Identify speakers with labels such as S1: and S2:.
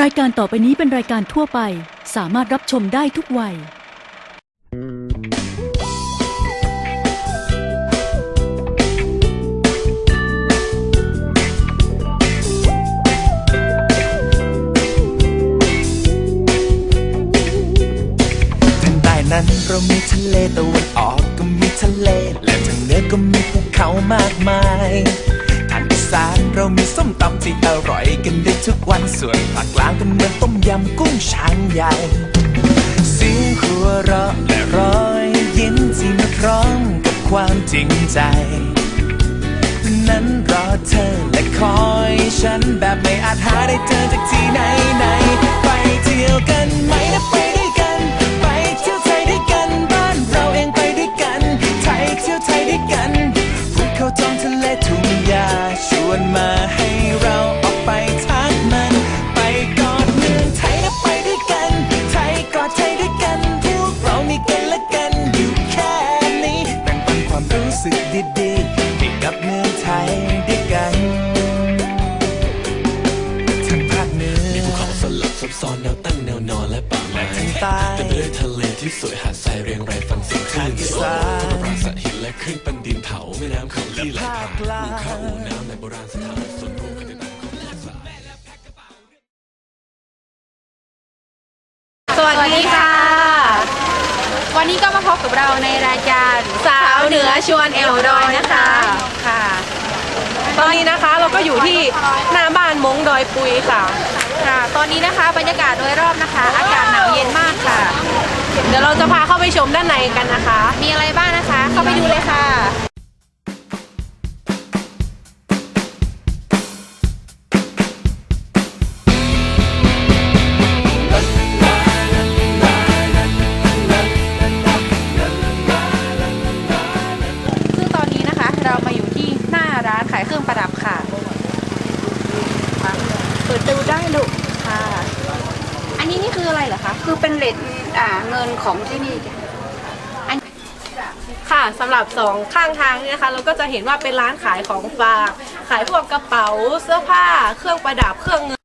S1: รายการต่อไปนี้เป็นรายการทั่วไป สามารถรับชมได้ทุกวัย
S2: ทางใต้นั้นเรามีทะเลตะวันออกก็มีทะเล และทางเหนือก็มีภูเขามากมาย ทางอีสานเรามีส้มตำที่อร่อย ส่วนภาคกลางเป็นเหมือนต้มยำกุ้งช้างใหญ่เสียงหัวเราะและรอยยิ้มที่มาพร้อมกับความจริงใจ นั้นรอเธอและคอยฉันแบบไม่อาจหาได้เจอจากที่ไหนไหน ไปเที่ยวกันไหมนะ
S3: ซับซ้อนแนวตั้งแนวนอนและป่าไม้
S2: ทางใต้
S3: เต็มไปด้วยทะเลที่สวยหาดทรายเรียงรายฟังเสียงคลื่น
S2: ทางอีสาน
S3: ธรรมราชสะหินและคลื่นปันดินเผาแม่น้ำเขาที่ไหลผ่าน
S2: ภาคกลาง
S3: หมู่เขาอู่น้ำในโบราณสถานส่วนรวมกันต่างๆของภาคสาย
S4: สวัสดีค่ะ วันนี้ก็มาพบกับเราในรายการสาวเหนือชวนเอวดอยนะคะค่ะ
S5: ตอนนี้นะคะเราก็อยู่ที่หน้าบ้านมงดอยปุยค่ะ
S4: ค่ะ ตอนนี้นะคะบรรยากาศโดยรอบนะคะ อากาศหนาวเย็นมากค่ะ
S5: เดี๋ยวเราจะพาเข้าไปชมด้านในกันนะคะ
S4: มีอะไรบ้างนะคะ เข้าไปดูเลย ดุค่ะ อันนี้นี่คืออะไรเหรอคะ
S6: คือเป็นเลทอ่าเงินของที่นี่อัน
S5: ค่ะสำหรับสองข้างทางเนี่ยนะคะเราก็จะเห็นว่าเป็นร้านขายของฝาก ขายพวกกระเป๋าเสื้อผ้า เครื่องประดับเครื่องเงิน